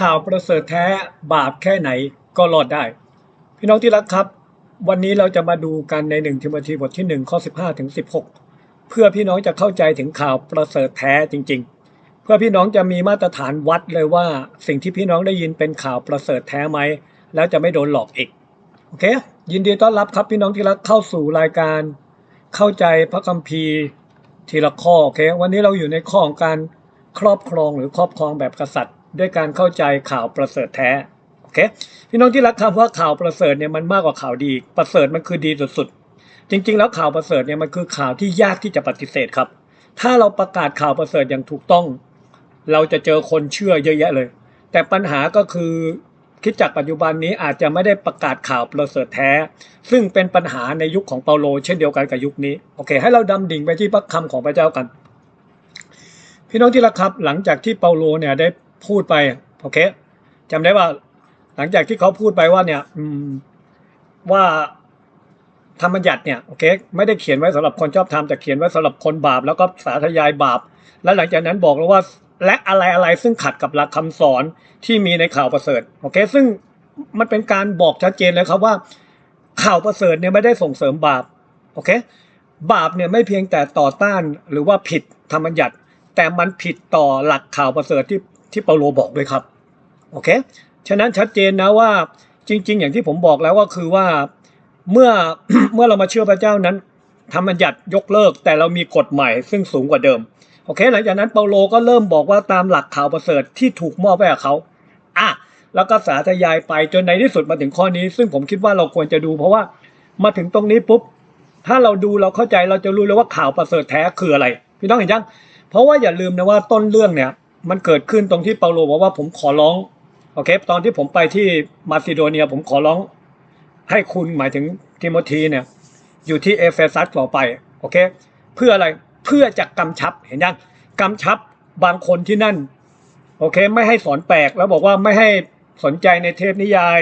ข่าวประเสริฐแท้บาปแค่ไหนก็รอดได้ พี่น้องที่รักครับ วันนี้เราจะมาดูกันในหนึ่งทิโมธีบทที่หนึ่งข้อสิบห้าถึงสิบหกเพื่อพี่น้องจะเข้าใจถึงข่าวประเสริฐแท้จริง ๆ เพื่อพี่น้องจะมีมาตรฐานวัดเลยว่า สิ่งที่พี่น้องได้ยินเป็นข่าวประเสริฐแท้ไหมแล้วจะไม่โดนหลอกอีกโอเค ยินดีต้อนรับครับพี่น้องที่รักเข้าสู่รายการ เข้าใจพระคัมภีร์ทีละข้อโอเค วันนี้เราอยู่ในข้อของการครอบครองหรือครอบครองแบบกษัตริย์ ด้วยการเข้าใจข่าวประเสริฐแท้โอเคพี่น้องที่รักคำว่าข่าวประเสริฐเนี่ยมันมากกว่าข่าวดี ประเสริฐมันคือดีสุดๆ จริง ๆ แล้วข่าวประเสริฐเนี่ยมันคือข่าวที่ยากที่จะปฏิเสธครับ ถ้าเราประกาศข่าวประเสริฐอย่างถูกต้อง เราจะเจอคนเชื่อเยอะแยะเลย แต่ปัญหาก็คือคิดจากปัจจุบันนี้อาจจะไม่ได้ประกาศข่าวประเสริฐแท้ ซึ่งเป็นปัญหาในยุคของเปาโล เช่นเดียวกันกับยุคนี้โอเค ให้เราดำดิ่งไปที่พระคำของพระเจ้ากัน พี่น้องที่รักครับหลังจากที่เปาโลเนี่ยได้ พูดไปโอเคจำได้ว่า หลังจากที่เขาพูดไปว่าเนี่ยอืมว่าธรรมบัญญัติเนี่ยโอเคไม่ได้เขียนไว้สำหรับคนชอบธรรมแต่เขียนไว้สำหรับคนบาป แล้วก็สาธยายบาป และหลังจากนั้นบอกแล้วว่า และอะไรอะไรซึ่งขัดกับหลักคำสอนที่มีในข่าวประเสริฐโอเค ซึ่งมันเป็นการบอกชัดเจนเลยครับว่า ข่าวประเสริฐเนี่ยไม่ได้ส่งเสริมบาปโอเค บาปเนี่ยไม่เพียงแต่ต่อต้านหรือว่าผิดธรรมบัญญัติ แต่มันผิดต่อหลักข่าวประเสริฐที่ ที่เปาโลบอกด้วยครับโอเคฉะนั้นชัดเจนนะว่าจริง ๆ อย่างที่ผมบอกแล้วก็คือว่าเมื่อเมื่อเรามาเชื่อพระเจ้านั้นธรรมบัญญัติยกเลิกแต่เรามีกฎใหม่ซึ่งสูงกว่าเดิมโอเค หลังจากนั้นเปาโลก็เริ่มบอกว่าตามหลักข่าวประเสริฐที่ถูกมอบไว้กับเขาอะแล้วก็สาธยายไปจนในที่สุดมาถึงข้อนี้ ซึ่งผมคิดว่าเราควรจะดู เพราะว่ามาถึงตรงนี้ปุ๊บถ้าเราดูเราเข้าใจเราจะรู้เลยว่าข่าวประเสริฐแท้คืออะไรพี่น้องเห็นยังเพราะว่าอย่าลืมนะว่าต้นเรื่องเนี่ย มันเกิดขึ้นตรงที่เปาโลบอกว่าผมขอร้องโอเคตอนที่ผมไปที่มาซิโดเนียผมขอร้องให้คุณหมายถึงทิโมธีเนี่ยอยู่ที่เอเฟซัสต่อไปโอเคเพื่ออะไรเพื่อจะกำชับเห็นยังกำชับบางคนที่นั่นโอเคไม่ให้สอนแปลกแล้วบอกว่าไม่ให้สนใจในเทพนิยาย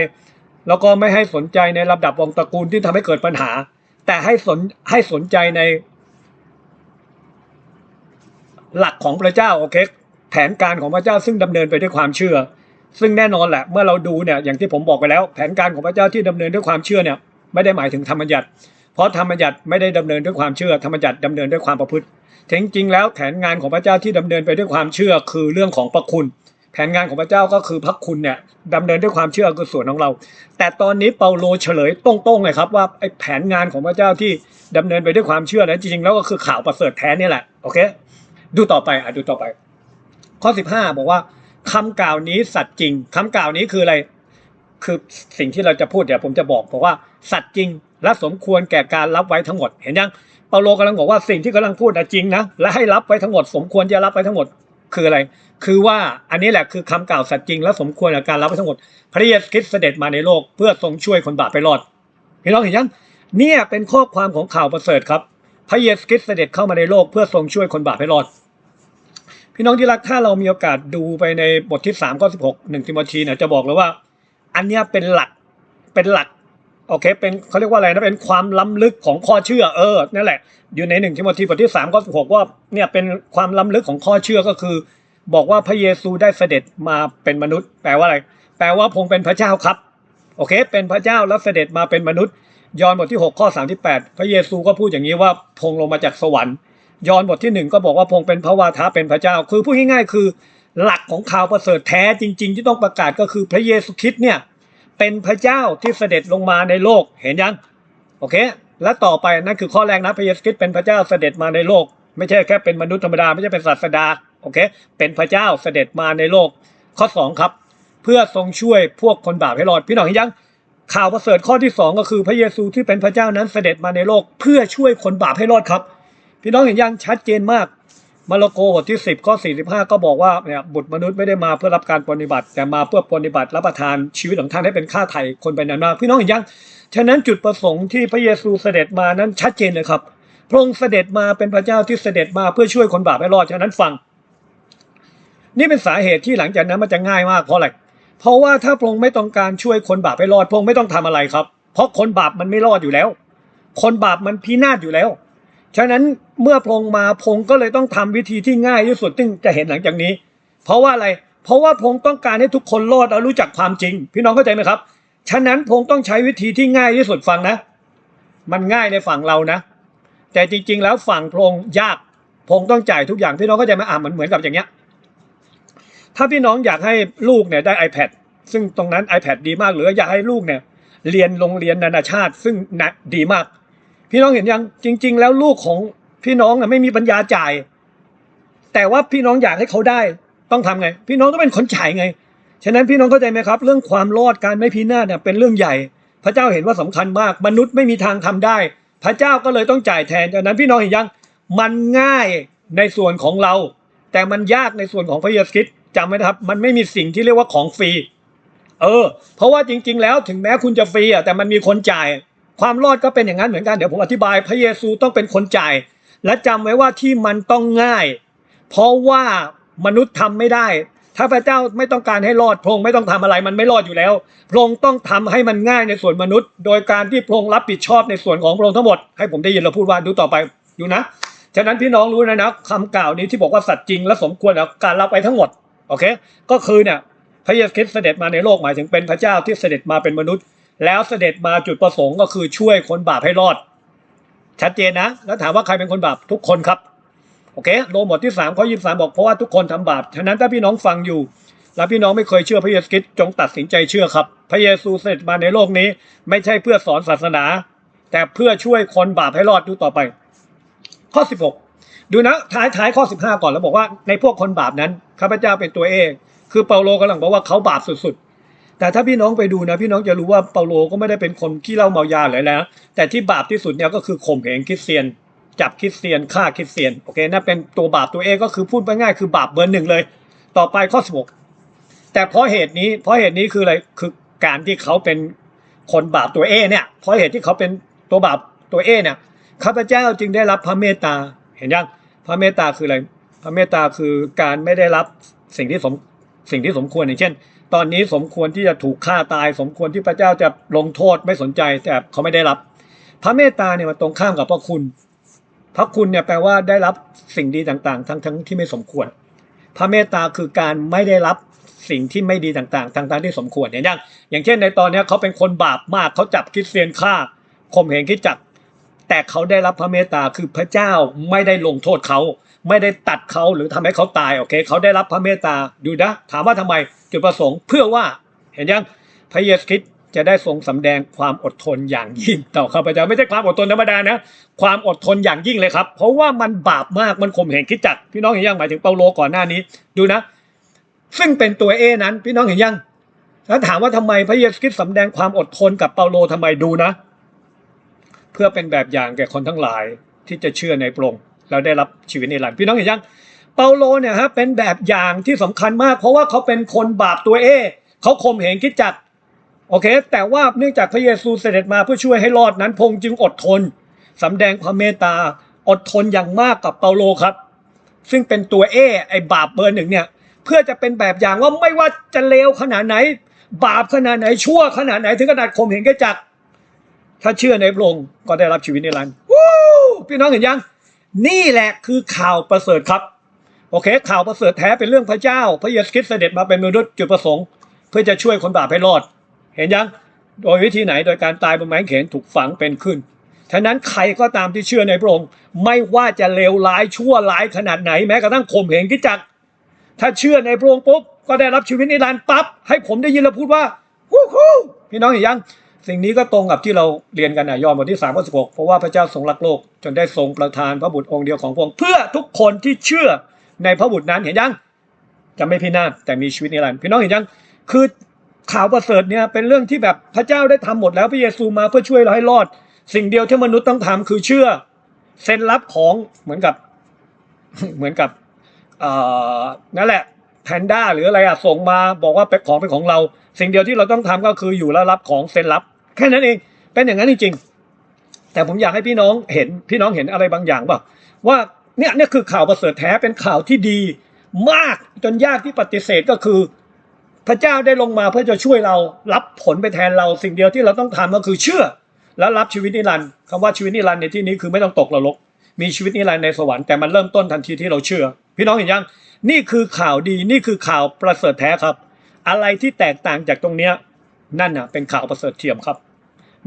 แล้วก็ไม่ให้สนใจในลำดับวงตระกูลที่ทำให้เกิดปัญหา แต่ให้สนให้สนใจใน หลักของพระเจ้าโอเค แผนการของพระเจ้าซึ่งดำเนินไปด้วยความเชื่อ ซึ่งแน่นอนแหละเมื่อเราดูเนี่ยอย่างที่ผมบอกไปแล้ว แผนการของพระเจ้าที่ดำเนินด้วยความเชื่อเนี่ยไม่ได้หมายถึงธรรมบัญญัติเพราะธรรมบัญญัติไม่ได้ดำเนินด้วยความเชื่อธรรมบัญญัติดำเนินด้วยความประพฤติแต่จริงแล้วแผนงานของพระเจ้าที่ดำเนินไปด้วยความเชื่อคือเรื่องของพระคุณ แผนงานของพระเจ้าก็คือพระคุณเนี่ยดำเนินด้วยความเชื่อคือส่วนของเรา แต่ตอนนี้เปาโลเฉลยตรงๆเลยครับว่าไอ้แผนงานของพระเจ้าที่ดำเนินไปด้วยความเชื่อนั้นจริงๆแล้วก็คือข่าวประเสริฐแท้นี่แหละโอเค ดูต่อไปอะดูต่อไป ข้อ 15 บอกว่าคำกล่าวนี้สัตย์จริงคำกล่าวนี้คืออะไร คือสิ่งที่เราจะพูดเดี๋ยวผมจะบอกบอกว่าสัตย์จริง และสมควรแก่การรับไว้ทั้งหมด เห็นยังเปาโลกำลังบอกว่าสิ่งที่กำลังพูดอะจริงนะและให้รับไว้ทั้งหมด สมควรจะรับไว้ทั้งหมดคืออะไร คือว่าอันนี้แหละคือคำกล่าวสัตย์จริง และสมควรแก่การรับไว้ทั้งหมด พระเยซูคริสต์เสด็จมาในโลกเพื่อทรงช่วยคนบาปไปรอดพี่น้องเห็นยังเนี่ยเป็นข้อความของข่าวประเสริฐครับ พระเยซูคริสต์เสด็จเข้ามาในโลกเพื่อทรงช่วยคนบาปให้รอด พี่น้องที่รักถ้าเรามีโอกาสดูไปในบทที่3ข้อ16 1ทิโมธีเนี่ยจะบอกเลยว่า อันเนี้ยเป็นหลักเป็นหลักโอเคเป็นเขาเรียกว่าอะไรนะเป็นความล้ำลึกของข้อเชื่อเออนั่นแหละ อยู่ใน1ทิโมธีบทที่3ข้อ16ว่าเนี่ยเป็นความล้ำลึกของข้อเชื่อก็คือ บอกว่าพระเยซูได้เสด็จมาเป็นมนุษย์ แปลว่าอะไร แปลว่าพงเป็นพระเจ้าครับโอเค เป็นพระเจ้าแล้วเสด็จมาเป็นมนุษย์ ยอห์นบทที่ 6 ข้อ 38 พระเยซูก็พูดอย่างนี้ว่าพงลงมาจากสวรรค์ ยอห์นบทที่หนึ่งก็บอกว่าพงเป็นพระวาทะเป็นพระเจ้า คือพูดง่ายๆ คือ หลักของข่าวประเสริฐแท้จริง ๆ ที่ต้องประกาศก็คือพระเยซูคริสต์เนี่ยเป็นพระเจ้าที่เสด็จลงมาในโลกเห็นยังโอเค และต่อไปนั่นคือข้อแรกนะพระเยซูคริสต์เป็นพระเจ้าเสด็จมาในโลก ไม่ใช่แค่เป็นมนุษย์ธรรมดาไม่ใช่เป็นศาสดาโอเค เป็นพระเจ้าเสด็จมาในโลก ข้อสองครับ เพื่อทรงช่วยพวกคนบาปให้รอดพี่น้องเห็นยังข่าวประเสริฐข้อที่สองก็คือพระเยซูที่เป็นพระเจ้านั้นเสด็จมาในโลก เพื่อช่วยคนบาปให้รอดครับ พี่น้องเห็นยังชัดเจนมากมาระโกบทที่ 10ข้อ45 ก็บอกว่าเนี่ยบุตรมนุษย์ไม่ได้มาเพื่อรับการปฏิบัติ แต่มาเพื่อปฏิบัติรับประทานชีวิตของท่านให้เป็นค่าไถ่คนเป็นอันมากพี่น้องเห็นยังฉะนั้นจุดประสงค์ที่พระเยซูเสด็จมานั้นชัดเจนเลยครับพระองค์เสด็จมาเป็นพระเจ้าที่เสด็จมาเพื่อช่วยคนบาปให้รอดฉะนั้นฟัง นี่เป็นสาเหตุที่หลังจากนั้นมันจะง่ายมากเพราะอะไรเพราะว่าถ้าพระองค์ไม่ต้องการช่วยคนบาปให้รอดพระองค์ไม่ต้องทำอะไรครับ เพราะคนบาปมันไม่รอดอยู่แล้ว คนบาปมันพินาศอยู่แล้ว ฉะนั้นเมื่อพงค์มาพงค์ก็เลยต้องทำวิธีที่ง่ายที่สุดซึ่งจะเห็นหลังจากนี้ เพราะว่าอะไร เพราะว่าพงค์ต้องการให้ทุกคนรอดและรู้จักความจริง พี่น้องเข้าใจไหมครับ ฉะนั้นพงค์ต้องใช้วิธีที่ง่ายที่สุดฟังนะ มันง่ายในฝั่งเรานะ แต่จริง ๆ แล้วฝั่งพงค์ยากพงค์ต้องจ่ายทุกอย่างพี่น้องเข้าใจไหมอะมันเหมือนกับอย่างเงี้ย ถ้าพี่น้องอยากให้ลูกเนี่ยได้ iPad ซึ่งตรงนั้น iPad ดีมากหรืออยากให้ลูกเนี่ยเรียนโรงเรียนนานาชาติ ซึ่งนะดีมาก พี่น้องเห็นยังจริง ๆ แล้วลูกของพี่น้องน่ะไม่มีปัญญาจ่าย แต่ว่าพี่น้องอยากให้เขาได้ ต้องทำไง พี่น้องต้องเป็นคนจ่ายไง ฉะนั้นพี่น้องเข้าใจไหมครับ เรื่องความรอดการไม่พินาศเนี่ยเป็นเรื่องใหญ่ พระเจ้าเห็นว่าสำคัญมาก มนุษย์ไม่มีทางทำได้ พระเจ้าก็เลยต้องจ่ายแทนฉะนั้นพี่น้องเห็นยังมันง่ายในส่วนของเรา แต่มันยากในส่วนของพระเยซูคริสต์จำไว้นะครับ มันไม่มีสิ่งที่เรียกว่าของฟรีเออ เพราะว่าจริง ๆ แล้วถึงแม้คุณจะฟรีอะแต่มันมีคนจ่าย ความรอดก็เป็นอย่างนั้นเหมือนกันเดี๋ยวผมอธิบาย พระเยซูต้องเป็นคนจ่าย และจำไว้ว่าที่มันต้องง่าย เพราะว่ามนุษย์ทำไม่ได้ ถ้าพระเจ้าไม่ต้องการให้รอดพระองค์ไม่ต้องทำอะไรมันไม่รอดอยู่แล้ว พระองค์ต้องทำให้มันง่ายในส่วนมนุษย์ โดยการที่พระองค์รับผิดชอบในส่วนของพระองค์ทั้งหมดให้ผมได้ยินเราพูดว่าดูต่อไปดูนะฉะนั้นพี่น้องรู้นะนะคำกล่าวนี้ที่บอกว่าสัตว์จริงและสมควรกับการรับไปทั้งหมดโอเค ก็คือเนี่ยพระเยซูคริสต์เสด็จมาในโลกหมายถึงเป็นพระเจ้าที่เสด็จมาเป็นมนุษย์ แล้วเสด็จมาจุดประสงค์ก็คือช่วยคนบาปให้รอด ชัดเจนนะ แล้วถามว่าใครเป็นคนบาปทุกคนครับ โอเคโรมบทที่3ข้อ23บอกเพราะว่าทุกคนทำบาปฉะนั้นถ้าพี่น้องฟังอยู่ แล้วพี่น้องไม่เคยเชื่อพระเยซูคริสต์จงตัดสินใจเชื่อครับ พระเยซูเสด็จมาในโลกนี้ ไม่ใช่เพื่อสอนศาสนา แต่เพื่อช่วยคนบาปให้รอดดูต่อไป ข้อ 16 ดูนะท้ายท้ายข้อ 15 ก่อนแล้วบอกว่าในพวกคนบาปนั้นข้าพเจ้าเป็นตัวเอง คือเปาโลกำลังบอกว่าเขาบาปสุดๆ แต่ถ้าพี่น้องไปดูนะพี่น้องจะรู้ว่าเปาโลก็ไม่ได้เป็นคนขี้เล้าเมายาเลยนะแต่ที่บาปที่สุดเนี่ยก็คือข่มเหงคริสเตียน จับคริสเตียนฆ่าคริสเตียนโอเคนั่นเป็นตัวบาปตัวเองก็คือพูดไปง่ายคือบาปเบอร์หนึ่งเลย ต่อไปข้อ16แต่เพราะเหตุนี้เพราะเหตุนี้คืออะไรคือการที่เขาเป็นคนบาปตัวเอเนี่ยเพราะเหตุที่เขาเป็นตัวบาปตัวเอเนี่ยข้าพเจ้าจึงได้รับพระเมตตาเห็นยังพระเมตตาคืออะไรพระเมตตาคือการไม่ได้รับสิ่งที่สมสิ่งที่สมควรอย่างเช่น ตอนนี้สมควรที่จะถูกฆ่าตาย สมควรที่พระเจ้าจะลงโทษไม่สนใจแต่เขาไม่ได้รับ พระเมตตาเนี่ยมันตรงข้ามกับพระคุณ พระคุณเนี่ยแปลว่าได้รับสิ่งดีต่างๆ ทั้งทั้งที่ไม่สมควร พระเมตตาคือการไม่ได้รับสิ่งที่ไม่ดีต่างๆทั้งๆที่สมควรอย่างอย่างอย่างเช่นในตอนนี้เขาเป็นคนบาปมากเขาจับคริสเตียนฆ่าข่มเหงคิดจักแต่เขาได้รับพระเมตตาคือพระเจ้าไม่ได้ลงโทษเขา ไม่ได้ตัดเขาหรือทำให้เขาตายโอเค เขาได้รับพระเมตตาดูนะถามว่าทำไม จุดประสงค์เพื่อว่าเห็นยังพระเยซูคริสต์จะได้ทรงสำแดงความอดทนอย่างยิ่งต่อข้าพเจ้าไม่ใช่ความอดทนธรรมดานะ ความอดทนอย่างยิ่งเลยครับ เพราะว่ามันบาปมากมันข่มเหงคิดจักรพี่น้องเห็นยังหมายถึงเปาโลก่อนหน้านี้ ดูนะ ซึ่งเป็นตัวเอนั้น พี่น้องเห็นยังแล้วถามว่าทำไมพระเยซูคริสต์สำแดงความอดทนกับเปาโลทำไมดูนะ เพื่อเป็นแบบอย่างแก่คนทั้งหลายที่จะเชื่อในพระองค์แล้วได้รับชีวิตนิรันดร์พี่น้องเห็นยัง เปาโลเนี่ยฮะเป็นแบบอย่างที่สำคัญมาก เพราะว่าเขาเป็นคนบาปตัวเอเขาข่มเหงคิดจักโอเค แต่ว่าเนื่องจากพระเยซูเสด็จมาเพื่อช่วยให้รอดนั้นพงจึงอดทนสำแดงความเมตตาอดทนอย่างมากกับเปาโลครับ ซึ่งเป็นตัวเอไอบาปเบอร์หนึ่งเนี่ย เพื่อจะเป็นแบบอย่างว่าไม่ว่าจะเลวขนาดไหน บาปขนาดไหนชั่วขนาดไหนถึงขนาดข่มเหงแก่จักถ้าเชื่อในพระองค์ก็ได้รับชีวิตนิรันดร์วู้พี่น้องเห็นยัง นี่แหละคือข่าวประเสริฐครับ โอเค ข่าวประเสริฐแท้เป็นเรื่องพระเจ้า พระเยซูคริสต์เสด็จมาเป็นมนุษย์จุดประสงค์ เพื่อจะช่วยคนบาปให้รอด เห็นยัง โดยวิธีไหนโดยการตายบนไม้กางเขนถูกฝังเป็นขึ้นฉะนั้นใครก็ตามที่เชื่อในพระองค์ไม่ว่าจะเลวร้ายชั่วร้ายขนาดไหนแม้กระทั่งข่มเหงกิจจักถ้าเชื่อในพระองค์ปุ๊บก็ได้รับชีวิตนิรันดร์ปั๊บให้ผมได้ยินเราพูดว่าฮู้ฮู้พี่น้องเห็นยัง สิ่งนี้ก็ตรงกับที่เราเรียนกันนะยอห์นบทที่3ข้อ16เพราะว่าพระเจ้าทรงรักโลก จนได้ทรงประทานพระบุตรองค์เดียวของพระองค์เพื่อทุกคนที่เชื่อ ในพระบุตรนั้นเห็นยังจะไม่พินาศแต่มีชีวิตนิรันดร์พี่น้องเห็นยังคือข่าวประเสริฐเนี่ยเป็นเรื่องที่แบบพระเจ้าได้ทำหมดแล้วพระเยซูมาเพื่อช่วยเราให้รอด สิ่งเดียวที่มนุษย์ต้องทำคือเชื่อเซ็นรับของเหมือนกับเหมือนกับนั่นแหละแพนด้าหรืออะไรอะส่งมาบอกว่าเป็นของเป็นของเรา สิ่งเดียวที่เราต้องทำก็คืออยู่แล้วรับของเซ็นรับ แค่นั้นเองเป็นอย่างนั้นจริงๆแต่ผมอยากให้พี่น้องเห็นพี่น้องเห็นอะไรบางอย่างป่ะว่า เนี่ยเนี่ยคือข่าวประเสริฐแท้เป็นข่าวที่ดี มากจนยากที่ปฏิเสธก็คือ พระเจ้าได้ลงมาเพื่อจะช่วยเรารับผลไปแทนเราสิ่งเดียวที่เราต้องทำก็คือเชื่อ และรับชีวิตนิรันดร์คำว่าชีวิตนิรันดร์ในที่นี้คือไม่ต้องตกนรกมีชีวิตนิรันดร์ในสวรรค์แต่มันเริ่มต้นทันทีที่เราเชื่อ พี่น้องเห็นยังนี่คือข่าวดีนี่คือข่าวประเสริฐแท้ครับ อะไรที่แตกต่างจากตรงเนี้ยนั่นน่ะเป็นข่าวประเสริฐเทียมครับ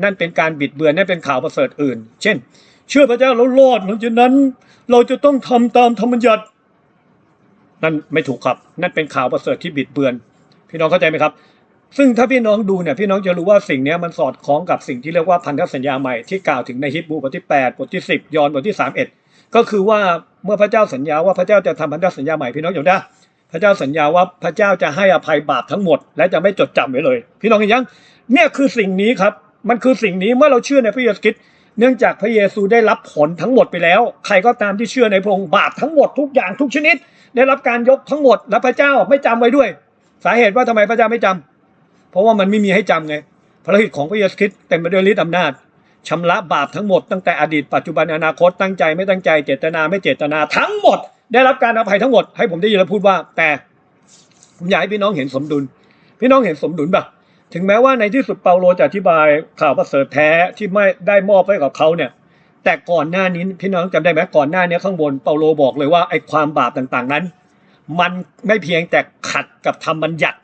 นั่นเป็นการบิดเบือนนั่นเป็นข่าวประเสริฐอื่น เช่น เชื่อพระเจ้าแล้วรอดหลังจากนั้น เราจะต้องทำตามธรรมบัญญัติ นั่นไม่ถูกครับ นั่นเป็นข่าวประเสริฐที่บิดเบือน พี่น้องเข้าใจไหมครับ ซึ่งถ้าพี่น้องดูเนี่ยพี่น้องจะรู้ว่าสิ่งนี้มันสอดคล้องกับสิ่งที่เรียกว่าพันธสัญญาใหม่ที่กล่าวถึงในฮิบรูบทที่8บทที่ 10 ยอห์นบทที่ 31 ก็คือว่าเมื่อพระเจ้าสัญญาว่าพระเจ้าจะทำพันธสัญญาใหม่พี่น้องอยู่นะพระเจ้าสัญญาว่าพระเจ้าจะให้อภัยบาปทั้งหมด และจะไม่จดจำไว้เลย พี่น้องเห็นยังเนี่ยคือสิ่งนี้ครับ มันคือสิ่งนี้เมื่อเราเชื่อในพระเยซูคริสต์ เนื่องจากพระเยซูได้รับผลทั้งหมดไปแล้ว ใครก็ตามที่เชื่อในพระองค์บาปทั้งหมดทุกอย่างทุกชนิด ได้รับการยกทั้งหมดและพระเจ้าไม่จำไว้ด้วย สาเหตุว่าทำไมพระเจ้าไม่จำเพราะว่ามันไม่มีให้จำไงพระฤทธิ์ของพระเยซูคริสต์เต็มไปด้วยฤทธิ์อำนาจชำระบาปทั้งหมดตั้งแต่อดีตปัจจุบันอนาคตตั้งใจไม่ตั้งใจเจตนาไม่เจตนาทั้งหมด ได้รับการอภัยทั้งหมดให้ผมได้ยินแล้วพูดว่า แต่ผมอยากให้พี่น้องเห็นสมดุล พี่น้องเห็นสมดุลปะ ถึงแม้ว่าในที่สุดเปาโลจะอธิบายข่าวประเสริฐแท้ที่ไม่ได้มอบให้กับเขาเนี่ย แต่ก่อนหน้านี้พี่น้องจำได้ไหมก่อนหน้านี้ข้างบนเปาโลบอกเลยว่าไอ้ความบาปต่างๆนั้น มันไม่เพียงแต่ขัดกับธรรมบัญญัติ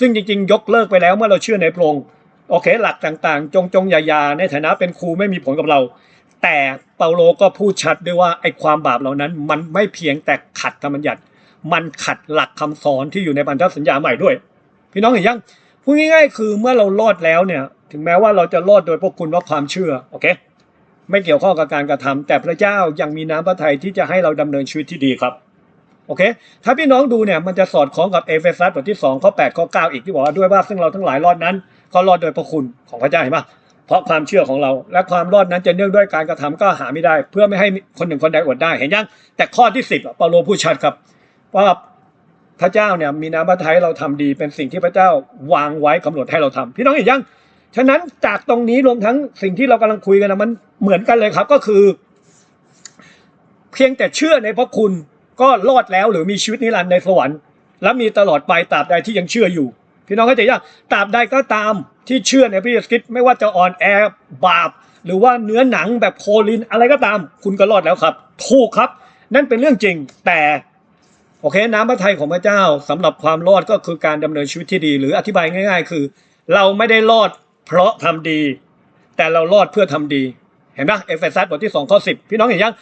ซึ่งจริง ๆ ยกเลิกไปแล้วเมื่อเราเชื่อในพระองค์โอเค หลักต่างๆ จงจงอย่ายาในฐานะเป็นครูไม่มีผลกับเรา แต่เปาโลก็พูดชัดด้วยว่าไอ้ความบาปเหล่านั้น มันไม่เพียงแต่ขัดธรรมบัญญัติ มันขัดหลักคำสอนที่อยู่ในพันธสัญญาใหม่ด้วย พี่น้องเห็นยัง พูดง่ายๆ คือเมื่อเรารอดแล้วเนี่ย ถึงแม้ว่าเราจะรอดโดยพวกคุณว่าความเชื่อโอเคไม่เกี่ยวข้องกับการกระทำแต่พระเจ้ายังมีน้ำพระทัยที่จะให้เราดำเนินชีวิตที่ดีครับโอเค ถ้าพี่น้องดูเนี่ยมันจะสอดคล้องกับเอเฟซัสบทที่2ข้อ8ข้อ9อีกที่บอกว่าด้วยว่าซึ่งเราทั้งหลายรอดนั้นก็รอดโดยพระคุณของพระเจ้าเห็นปะเพราะความเชื่อของเรา และความรอดนั้นจะเนื่องด้วยการกระทำก็หาไม่ได้ เพื่อไม่ให้คนหนึ่งคนใดอดได้เห็นยังแต่ข้อที่ 10อะเปาโลพูดชัดครับว่า พระเจ้าเนี่ยมีน้ำพระทัยเราทำดีเป็นสิ่งที่พระเจ้าวางไว้กำหนดให้เราทำพี่น้องเห็นยังฉะนั้นจากตรงนี้รวมทั้งสิ่งที่เรากำลังคุยกันนะมันเหมือนกันเลยครับก็คือ เพียงแต่เชื่อในพระคุณก็รอดแล้วหรือมีชีวิตนิรันดร์ในสวรรค์และมีตลอดไปตราบใดที่ยังเชื่ออยู่ พี่น้องเข้าใจยังตราบใดก็ตามที่เชื่อในพระเยซูคริสต์ไม่ว่าจะอ่อนแอบาป หรือว่าเนื้อหนังแบบโคลินอะไรก็ตาม คุณก็รอดแล้วครับ ถูกครับ นั่นเป็นเรื่องจริงแต่ อเคน้ำพระทัยของพระเจ้าสำหรับความรอดก็คือการดำเนินชีวิตที่ดี หรืออธิบายง่าย ๆ คือ เราไม่ได้รอดเพราะทำดี แต่เรารอดเพื่อทำดี เห็นไหมเอเฟซัสบทที่2ข้อ10พี่น้องเห็นยัง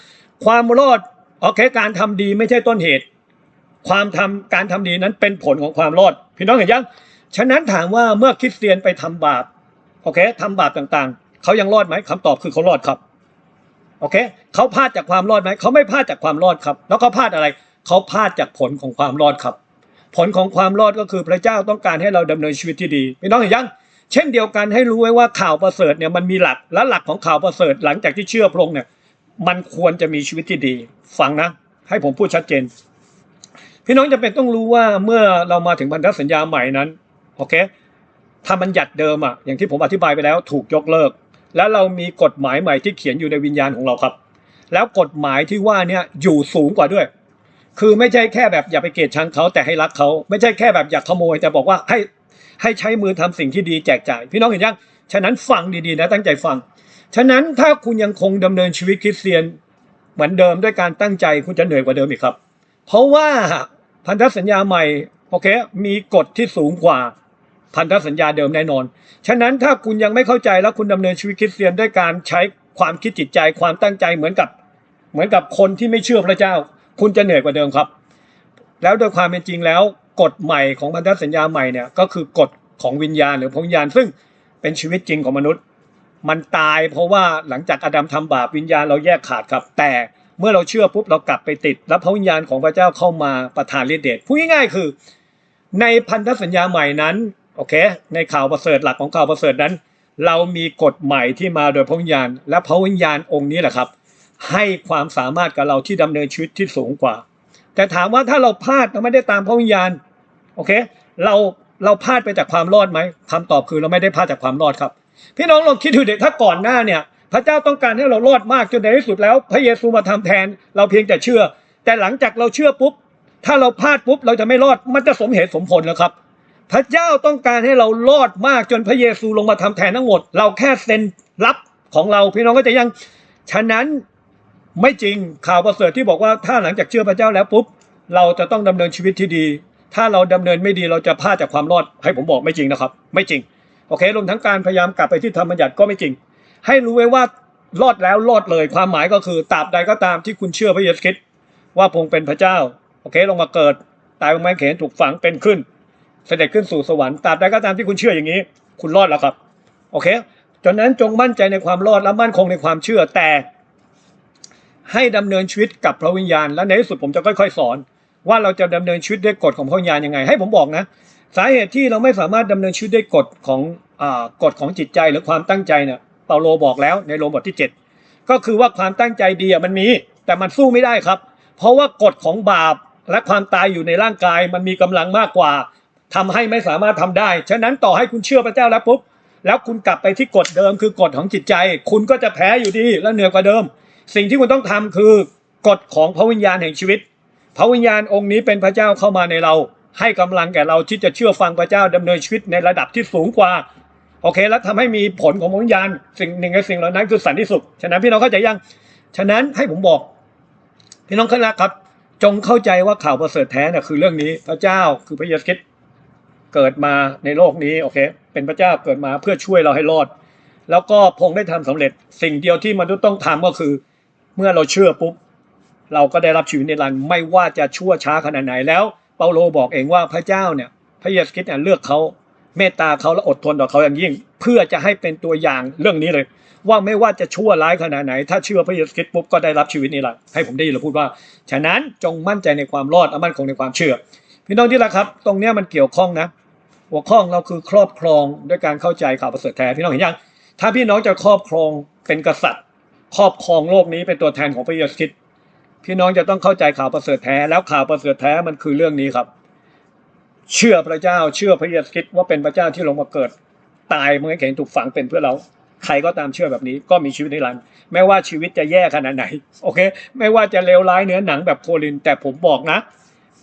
ความรอดโอเคการทำดีไม่ใช่ต้นเหตุ ความทำการทำดีนั้นเป็นผลของความรอด พี่น้องเห็นยังฉะนั้นถามว่าเมื่อคริสเตียนไปทำบาปโอเคทำบาปต่างๆเขายังรอดไหมคำตอบคือเขารอดครับโอเคเขาพลาดจากความรอดไหมเขาไม่พลาดจากความรอดครับ แล้วเขาพลาดอะไร เขาพลาดจากผลของความรอดครับ ผลของความรอดก็คือพระเจ้าต้องการให้เราดำเนินชีวิตที่ดีพี่น้องเห็นยังเช่นเดียวกันให้รู้ไว้ว่าข่าวประเสริฐเนี่ยมันมีหลักและหลักของข่าวประเสริฐหลังจากที่เชื่อพระองค์เนี่ยมันควรจะมีชีวิตที่ดีฟังนะ ให้ผมพูดชัดเจน พี่น้องจะเป็นต้องรู้ว่าเมื่อเรามาถึงพันธสัญญาใหม่นั้นโอเคถ้ามันหยัดเดิมอะอย่างที่ผมอธิบายไปแล้วถูกยกเลิก แล้วเรามีกฎหมายใหม่ที่เขียนอยู่ในวิญญาณของเราครับ แล้วกฎหมายที่ว่าเนี่ยอยู่สูงกว่าด้วย คือไม่ใช่แค่แบบอย่าไปเกลียดชังเขาแต่ให้รักเขาไม่ใช่แค่แบบอยากขโมย แต่บอกว่าให้ให้ใช้มือทำสิ่งที่ดีแจกจ่าย พี่น้องเห็นยังฉะนั้นฟังดีๆนะตั้งใจฟัง ฉะนั้นถ้าคุณยังคงดำเนินชีวิตคริสเตียน เหมือนเดิมด้วยการตั้งใจคุณจะเหนื่อยกว่าเดิมอีกครับ เพราะว่าพันธสัญญาใหม่โอเคมีกฎที่สูงกว่าพันธสัญญาเดิมแน่นอน ฉะนั้นถ้าคุณยังไม่เข้าใจแล้วคุณดำเนินชีวิตคริสเตียนด้วยการใช้ความคิดจิตใจความตั้งใจเหมือนกับ เหมือนกับคนที่ไม่เชื่อพระเจ้า คุณจะเหนื่อยกว่าเดิมครับ แล้วโดยความเป็นจริงแล้วกฎใหม่ของพันธสัญญาใหม่เนี่ยก็คือกฎของวิญญาณหรือพระวิญญาณ ซึ่งเป็นชีวิตจริงของมนุษย์ มันตายเพราะว่าหลังจากอาดัมทำบาปวิญญาณเราแยกขาดครับ แต่เมื่อเราเชื่อปุ๊บเรากลับไปติดแล้วพระวิญญาณของพระเจ้าเข้ามาประทานฤทธิ์เดชพูดง่ายๆคือ ในพันธสัญญาใหม่นั้นโอเค ในข่าวประเสริฐหลักของข่าวประเสริฐนั้น เรามีกฎใหม่ที่มาโดยพระวิญญาณ และพระวิญญาณองค์นี้แหละครับ ให้ความสามารถกับเราที่ดำเนินชีวิตที่สูงกว่า แต่ถามว่าถ้าเราพลาดเราไม่ได้ตามพระวิญญาณโอเค เราเราพลาดไปจากความรอดไหมคำตอบคือเราไม่ได้พลาดจากความรอดครับ พี่น้องลองคิดดูเด็กถ้าก่อนหน้าเนี่ย พระเจ้าต้องการให้เรารอดมากจนในที่สุดแล้ว พระเยซูมาทำแทน เราเพียงแต่เชื่อ แต่หลังจากเราเชื่อปุ๊บถ้าเราพลาดปุ๊บเราจะไม่รอดมันจะสมเหตุสมผลแล้วครับ พระเจ้าต้องการให้เรารอดมากจนพระเยซูลงมาทำแทนทั้งหมด เราแค่เซ็นรับของเราพี่น้องก็จะยัง ฉะนั้น ไม่จริงข่าวประเสริฐที่บอกว่าถ้าหลังจากเชื่อพระเจ้าแล้วปุ๊บเราจะต้องดำเนินชีวิตที่ดี ถ้าเราดำเนินไม่ดีเราจะพลาดจากความรอด ให้ผมบอกไม่จริงนะครับ ไม่จริงโอเครวมทั้งการพยายามกลับไปที่ธรรมบัญญัติก็ไม่จริง ให้รู้ไว้ว่ารอดแล้วรอดเลย ความหมายก็คือตราบใดก็ตามที่คุณเชื่อพระเยซูคริสต์ว่าพงเป็นพระเจ้าโอเคลงมาเกิดตายบนไม้กาเขนถูกฝังเป็นขึ้น เสด็จขึ้นสู่สวรรค์ตราบใดก็ตามที่คุณเชื่ออย่างนี้ คุณรอดแล้วครับโอเคจนนั้นจงมั่นใจในความรอดและมั่นคงในความเชื่อแต่ ให้ดำเนินชีวิตกับพระวิญญาณ และในที่สุดผมจะค่อยๆ สอน ว่าเราจะดำเนินชีวิตด้วยกฎของพระวิญญาณยังไง ให้ผมบอกนะ สาเหตุที่เราไม่สามารถดำเนินชีวิตด้วยกฎของอกฎของจิตใจหรือความตั้งใจเนี่ยเปาโลบอกแล้วในโรมบทที่ 7 ก็คือว่าความตั้งใจดีอะมันมี แต่มันสู้ไม่ได้ครับ เพราะว่ากฎของบาปและความตายอยู่ในร่างกายมันมีกำลังมากกว่าทำให้ไม่สามารถทำได้ ฉะนั้นต่อให้คุณเชื่อพระเจ้าแล้วปุ๊บแล้วคุณกลับไปที่กฎเดิมคือกฎของจิตใจ คุณก็จะแพ้อยู่ดีและเหนือกว่าเดิม สิ่งที่คุณต้องทำคือกฎของพระวิญญาณแห่งชีวิต พระวิญญาณองค์นี้เป็นพระเจ้าเข้ามาในเรา ให้กำลังแก่เราที่จะเชื่อฟังพระเจ้าดำเนินชีวิตในระดับที่สูงกว่าโอเค แล้วทำให้มีผลของพระวิญญาณสิ่งหนึ่งในสิ่งเหล่านั้นคือสันติสุขฉะนั้นพี่น้องเข้าใจยังฉะนั้นให้ผมบอก พี่น้องข้างรักครับ จงเข้าใจว่าข่าวประเสริฐแท้น่ะคือเรื่องนี้พระเจ้าคือพระเยซูคริสต์เกิดมาในโลกนี้โอเค เป็นพระเจ้าเกิดมาเพื่อช่วยเราให้รอด แล้วก็พงได้ทำสำเร็จสิ่งเดียวที่มนุษย์ต้องทำก็คือ เมื่อเราเชื่อปุ๊บ เราก็ได้รับชีวิตในรันไม่ว่าจะชั่วช้าขนาดไหนแล้ว เปาโลบอกเองว่าพระเจ้าเนี่ยพระเยซูคริสต์เนี่ยเลือกเขาเมตตาเขาและอดทนต่อเขาอย่างยิ่ง เพื่อจะให้เป็นตัวอย่างเรื่องนี้เลย ว่าไม่ว่าจะชั่วร้ายขนาดไหน ถ้าเชื่อพระเยซูคริสต์ปุ๊บก็ได้รับชีวิตนิรันดร์ให้ผมได้ยินเราพูดว่า ฉะนั้นจงมั่นใจในความรอดและมั่นคงในความเชื่อ พี่น้องที่รักครับ ตรงนี้มันเกี่ยวข้องนะ หัวข้องเราคือครอบครองด้วยการเข้าใจข่าวประเสริฐแท้พี่น้องเห็นยังถ้าพี่น้องจะครอบครองเป็นกษัตริย์ ครอบครองโลกนี้เป็นตัวแทนของพระเยซูคริสต์พี่น้องจะต้องเข้าใจข่าวประเสริฐแท้แล้วข่าวประเสริฐแท้มันคือเรื่องนี้ครับ เชื่อพระเจ้าเชื่อพระเยซูคริสต์ว่าเป็นพระเจ้าที่ลงมาเกิด ตายเมื่อเข็นถูกฝังเป็นเพื่อเรา ใครก็ตามเชื่อแบบนี้ก็มีชีวิตนิรันดร์ไม่ว่าชีวิตจะแย่ขนาดไหนโอเค ไม่ว่าจะเลวร้ายเนื้อหนังแบบโคลิน แต่ผมบอกนะ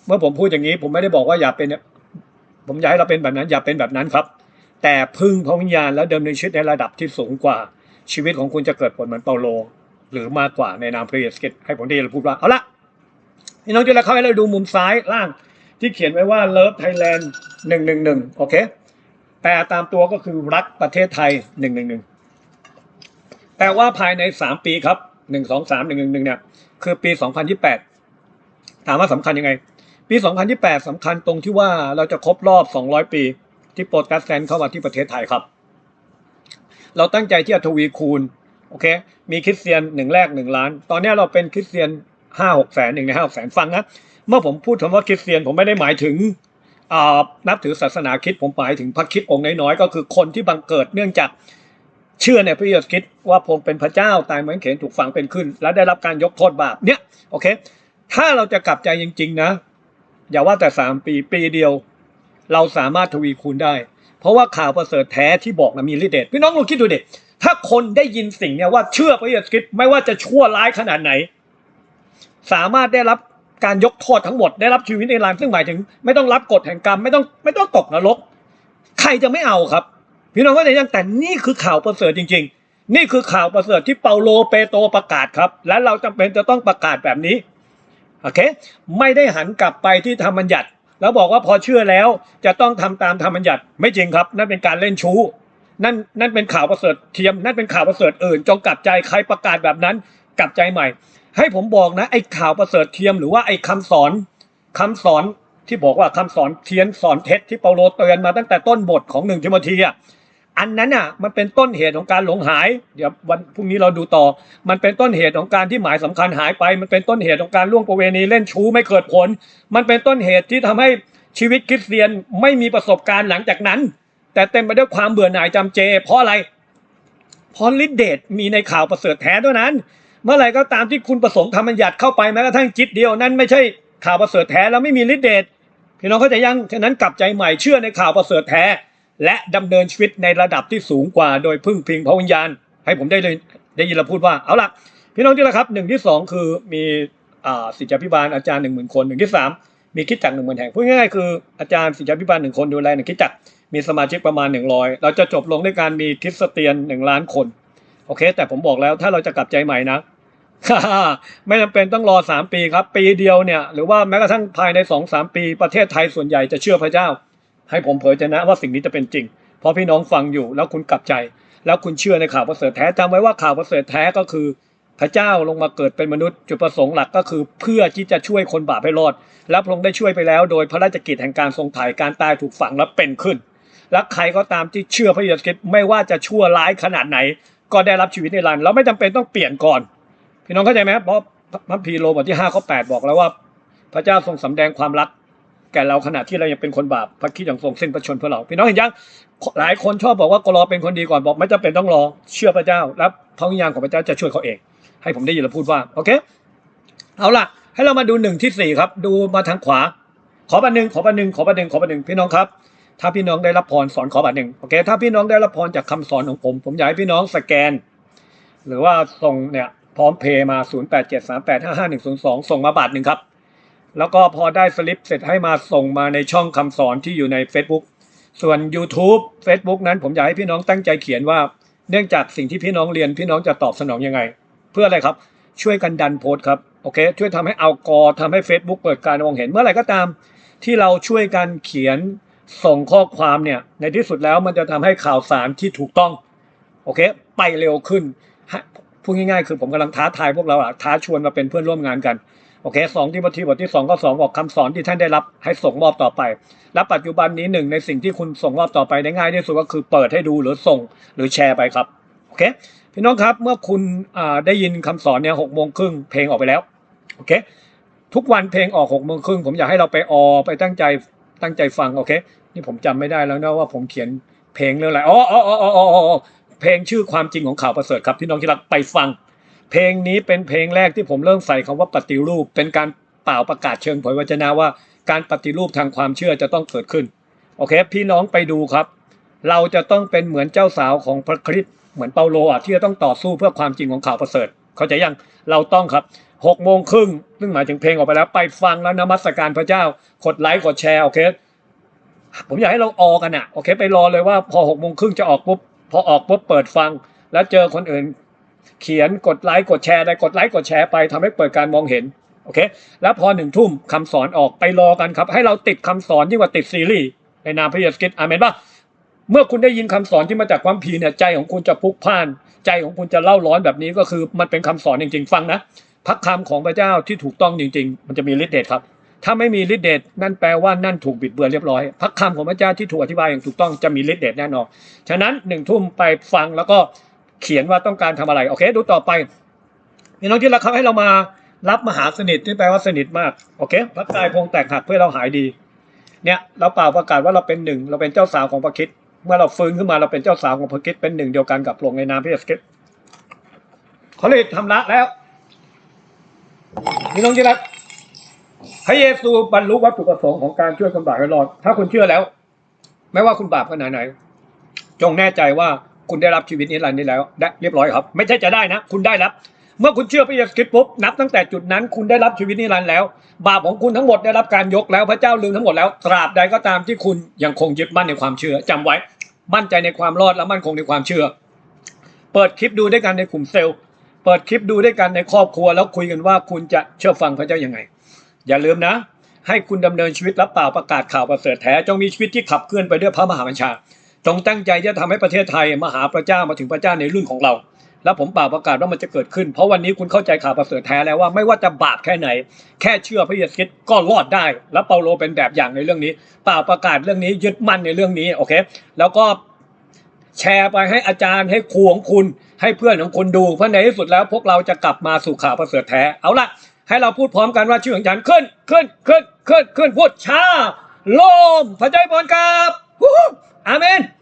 เมื่อผมพูดอย่างนี้ ผมไม่ได้บอกว่าอย่าเป็นผมอยากให้เราเป็นแบบนั้นอย่าเป็นแบบนั้นครับ แต่พึ่งพระวิญญาณแล้วเดิมในชีวิตในระดับที่สูงกว่า ชีวิตของคุณจะเกิดผลเหมือนเปาโล หรือมากกว่าในนามพระเยซูคริสต์ให้ผมได้เราพูดว่าเอาละพี่น้องที่เราเข้าให้เราดูมุมซ้ายล่าง ที่เขียนไว้ว่า Love Thailand หนึ่งหนึ่งหนึ่งโอเคแปลตามตัวก็คือรักประเทศไทยหนึ่งหนึ่งหนึ่งแปลว่าภายในสามปีครับหนึ่งสองสามหนึ่งหนึ่งหนึ่งเนี่ย คือปีสองพันยี่แปดถามว่าสำคัญยังไง ปี 2028สำคัญตรงที่ว่าเราจะครบรอบ 200 ปี ที่โปรตัสแตนเข้ามาที่ประเทศไทยครับ เราตั้งใจที่จะทวีคูณโอเค มีคริสเตียนหนึ่งแรกหนึ่งล้าน ตอนนี้เราเป็นคริสเตียนห้าหกแสนหนึ่งในห้าหกแสนฟังนะ เมื่อผมพูดคำว่าคริสเตียนผมไม่ได้หมายถึงนับถือศาสนาคริดผมหมายถึงพระคิดองค์น้อยๆก็คือคนที่บังเกิดเนื่องจากเชื่อในพระเยซูคริสต์ว่าพระองค์เป็นพระเจ้าตายเหมือนเข็นถูกฝังเป็นขึ้น และได้รับการยกโทษบาปเนี่ยโอเค ถ้าเราจะกลับใจจริง ๆ นะ อย่าว่าแต่สามปีปีเดียว เราสามารถทวีคูณได้ เพราะว่าข่าวประเสริฐแท้ที่บอกนะมีฤทธิ์เดชพี่น้องลองคิดดูเด็ถ้าคนได้ยินสิ่งเนี้ยว่าเชื่อพระเยซูคริสต์ไม่ว่าจะชั่วร้ายขนาดไหน สามารถได้รับการยกโทษทั้งหมดได้รับชีวิตในลานซึ่งหมายถึง ไม่ต้องรับกฎแห่งกรรมไม่ต้องไม่ต้องตกนรก ใครจะไม่เอาครับ พี่น้องก็จะยังแต่นี่คือข่าวประเสริฐจริง ๆ นี่คือข่าวประเสริฐที่เปาโลเปโตประกาศครับ และเราจำเป็นจะต้องประกาศแบบนี้โอเค ไม่ได้หันกลับไปที่ธรรมบัญญัติ แล้วบอกว่าพอเชื่อแล้วจะต้องทำตามธรรมบัญญัติไม่จริงครับ นั่นเป็นการเล่นชู้ นั่นนั่นเป็นข่าวประเสริฐเทียม นั่นเป็นข่าวประเสริฐอื่น จงกลับใจใครประกาศแบบนั้น กลับใจใหม่ ให้ผมบอกนะไอ้ข่าวประเสริฐเทียมหรือว่าไอ้คำสอนคำสอนที่บอกว่าคำสอนเทียนสอนเท็จที่เปาโลเตือนมาตั้งแต่ต้นบทของหนึ่งทิโมธีอะ อันนั้นอะมันเป็นต้นเหตุของการหลงหาย เดี๋ยววันพรุ่งนี้เราดูต่อ มันเป็นต้นเหตุของการที่หมายสำคัญหายไป มันเป็นต้นเหตุของการล่วงประเวณีเล่นชู้ไม่เกิดผล มันเป็นต้นเหตุที่ทำให้ชีวิตคริสเตียนไม่มีประสบการณ์หลังจากนั้น แต่เต็มไปด้วยความเบื่อหน่ายจำเจ เพราะอะไรเพราะฤทธิเดชมีในข่าวประเสริฐแท้เท่านั้น เมื่อไหร่ก็ตามที่คุณประสงค์ธรรมบัญญัติเข้าไปแม้กระทั่งจิตเดียวนั้นไม่ใช่ข่าวประเสริฐแท้แล้วไม่มีฤทธิเดชพี่น้องเข้าใจยังฉะนั้นกลับใจใหม่เชื่อในข่าวประเสริฐแท้ และดำเนินชีวิตในระดับที่สูงกว่าโดยพึ่งพิงพระวิญญาณ ให้ผมได้เลยได้ยินเราพูดว่าเอาล่ะ พี่น้องที่ละครับหนึ่งที่สองคือมีอ่าศิษยาภิบาลอาจารย์หนึ่งหมื่นคนหนึ่งที่สามมีคิดจักหนึ่งหมื่นแห่งพูดง่ายๆคืออาจารย์ศิษยาภิบาลหนึ่งคนดูแลหนึ่งคิดจักมีสมาชิกประมาณหนึ่งร้อยเราจะจบลงด้วยการมีคริสเตียนหนึ่งล้านคนโอเค แต่ผมบอกแล้วถ้าเราจะกลับใจใหม่นะไม่จำเป็นต้องรอสามปีครับ ปีเดียวเนี่ย หรือว่าแม้กระทั่งภายในสองสามปีประเทศไทยส่วนใหญ่จะเชื่อพระเจ้า ให้ผมเผยชนะว่าสิ่งนี้จะเป็นจริง เพราะพี่น้องฟังอยู่แล้วคุณกลับใจ แล้วคุณเชื่อในข่าวประเสริฐแท้จำไว้ว่าข่าวประเสริฐแท้ก็คือ พระเจ้าลงมาเกิดเป็นมนุษย์ จุดประสงค์หลักก็คือ เพื่อที่จะช่วยคนบาปให้รอด และพระองค์ได้ช่วยไปแล้วโดยพระราชกิจแห่งการทรงถ่ายการตายถูกฝังและเป็นขึ้น และใครก็ตามที่เชื่อพระเยซูคริสต์ไม่ว่าจะชั่วร้ายขนาดไหน ก็ได้รับชีวิตในรันดร์แล้วไม่จำเป็นต้องเปลี่ยนก่อน พี่น้องเข้าใจไหมเพราะพระพีโรบทที่ห้าข้อแปดบอกแล้วว่า พระเจ้าทรงสำแดงความรัก แก่เราขณะที่เรายังเป็นคนบาปพระคิดอย่างทรงเส้นพระชนเพื่อเราพี่น้องเห็นยังหลายคนชอบบอกว่ากรอเป็นคนดีก่อนบอกไม่จำเป็นต้องรอเชื่อพระเจ้าแล้วพระวิญญาณของพระเจ้าจะช่วยเขาเอง ให้ผมได้ยินเราพูดว่าโอเคเอาล่ะ ให้เรามาดูหนึ่งที่สี่ครับ ดูมาทางขวา ขอบัตรหนึ่งขอบัตรหนึ่งขอบัตรหนึ่งขอบัตรหนึ่งพี่น้องครับ ถ้าพี่น้องได้รับพรสอนขอบัตรหนึ่งโอเคถ้าพี่น้องได้รับพรจากคำสอนของผม ผมอยากให้พี่น้องสแกน หรือว่าส่งเนี่ยพร้อมเพย์มา 0 8 7 3 8 5 5 1 0 2 ส่งมาบาทหนึ่งครับ แล้วก็พอได้สลิปเสร็จให้มาส่งมาในช่องคำสอนที่อยู่ใน Facebook ส่วน YouTube Facebook นั้นผมอยากให้พี่น้องตั้งใจเขียนว่า เนื่องจากสิ่งที่พี่น้องเรียนพี่น้องจะตอบสนองยังไง เพื่ออะไรครับ ช่วยกันดันโพสต์ครับโอเค ช่วยทำให้เอากอทำให้ Facebook เปิดการมองเห็นเมื่อไหร่ก็ตาม ที่เราช่วยกันเขียนส่งข้อความเนี่ยในที่สุดแล้วมันจะทำให้ข่าวสารที่ถูกต้องโอเค ไปเร็วขึ้นพูดง่ายๆคือผมกำลังท้าทายพวกเราอะท้าชวนมาเป็นเพื่อนร่วมงานกัน โอเคสองที่บทที่บทที่สองก็สองบอกคำสอนที่ท่านได้รับให้ส่งมอบต่อไป และปัจจุบันนี้หนึ่งในสิ่งที่คุณส่งมอบต่อไปได้ง่ายที่สุดก็คือเปิดให้ดูหรือส่งหรือแชร์ไปครับโอเคพี่น้องครับเมื่อคุณได้ยินคำสอนเนี่ยหกโมงครึ่งเพลงออกไปแล้วโอเคทุกวันเพลงออกหกโมงครึ่งผมอยากให้เราไปออไปตั้งใจตั้งใจฟังโอเคนี่ผมจำไม่ได้แล้วนะว่าผมเขียนเพลงเรื่องอะไรอ๋ออ๋ออ๋ออ๋อเพลงชื่อความจริงของข่าวประเสริฐครับพี่น้องที่รักไปฟัง เพลงนี้เป็นเพลงแรกที่ผมเริ่มใส่คำว่าปฏิรูป เป็นการเป่าประกาศเชิงผยวจนะว่า การปฏิรูปทางความเชื่อจะต้องเกิดขึ้นโอเค พี่น้องไปดูครับ เราจะต้องเป็นเหมือนเจ้าสาวของพระคริสต์เหมือนเปาโลอะที่จะต้องต่อสู้เพื่อความจริงของข่าวประเสริฐ เขาใจยังเราต้องครับหกโมงครึ่งซึ่งหมายถึงเพลงออกไปแล้วไปฟังแล้วนมัสการพระเจ้ากดไลค์กดแชร์โอเคผมอยากให้เราออกกันอะโอเค ไปรอเลยว่าพอหกโมงครึ่งจะออกปุ๊บพอออกปุ๊บเปิดฟัง แล้วเจอคนอื่น เขียนกดไลค์กดแชร์ได้กดไลค์กดแชร์ไปทำให้เปิดการมองเห็นโอเค แล้วพอหนึ่งทุ่มคำสอนออกไปรอกันครับ ให้เราติดคำสอนยิ่งกว่าติดซีรีส์ในนามพระเยซูคริสต์อาเมนป่ะเมื่อคุณได้ยินคำสอนที่มาจากความผีเนี่ยใจของคุณจะพุกพ่าน ใจของคุณจะเล่าร้อนแบบนี้ก็คือมันเป็นคำสอนจริง ๆ ฟังนะพระคำของพระเจ้าที่ถูกต้องจริง ๆ มันจะมีฤทธิ์เดชครับ ถ้าไม่มีฤทธิ์เดชนั่นแปลว่านั่นถูกบิดเบือนเรียบร้อยพระคำของพระเจ้าที่ถูกอธิบายอย่างถูกต้องจะมีฤทธิ์เดชแน่นอนฉะนั้นหนึ่งทุ่มไปฟังแล้วก็ เขียนว่าต้องการทำอะไร โอเค ดูต่อไปพี่น้องที่รักครับให้เรามารับมหาสนิทที่แปลว่าสนิทมาก โอเคพระกายพงแตกหักเพื่อเราหายดี เนี่ย เราเปล่าประกาศว่าเราเป็นหนึ่ง เราเป็นเจ้าสาวของพระคิดเมื่อเราฟื้นขึ้นมาเราเป็นเจ้าสาวของพระคิดเป็นหนึ่งเดียวกันกับพระองในนามพระเยซูคริสต์เขาเลยทำละแล้วพี่น้องที่รักพระเยซูบรรลุวัตถุประสงค์ของการช่วยคนบาปให้รอด ถ้าคุณเชื่อแล้ว ไม่ว่าคุณบาปขนาดไหน จงแน่ใจว่า คุณได้รับชีวิตนิรันดร์นี้แล้วได้เรียบร้อยครับ ไม่ใช่จะได้นะ คุณได้รับ เมื่อคุณเชื่อพระเยซูคริสต์ปุ๊บนับตั้งแต่จุดนั้นคุณได้รับชีวิตนิรันดร์แล้ว บาปของคุณทั้งหมดได้รับการยกแล้วพระเจ้าลืมทั้งหมดแล้วตราบใดก็ตามที่คุณยังคงยึดมั่นในความเชื่อจำไว้ มั่นใจในความรอดและมั่นคงในความเชื่อ เปิดคลิปดูด้วยกันในกลุ่มเซลล์เปิดคลิปดูด้วยกันในครอบครัวแล้วคุยกันว่าคุณจะเชื่อฟังพระเจ้ายังไง อย่าลืมนะ ให้คุณดำเนินชีวิตรับเปล่าประกาศข่าวประเสริฐแท้จงมีชีวิตที่ขับเคลื่อนไปด้วยพระมหาบัญชา จงตั้งใจจะทำให้ประเทศไทยมาหาพระเจ้ามาถึงพระเจ้าในรุ่นของเรา แล้วผมเปล่าประกาศว่ามันจะเกิดขึ้น เพราะวันนี้คุณเข้าใจข่าวประเสริฐแท้แล้วว่าไม่ว่าจะบาปแค่ไหน แค่เชื่อพระเยซูคริสต์ก็รอดได้ แล้วเปาโลเป็นแบบอย่างในเรื่องนี้เปล่าประกาศเรื่องนี้ยึดมั่นในเรื่องนี้โอเค แล้วก็แชร์ไปให้อาจารย์ให้ครูของคุณ ให้เพื่อนของคุณดูเพราะในที่สุดแล้วพวกเราจะกลับมาสู่ข่าวประเสริฐแท้เอาละให้เราพูดพร้อมกันว่าชื่อของฉันขึ้นขึ้นขึ้นขึ้นขึ้นพูดช้าโลมพระเจ้าพรกับ Amen.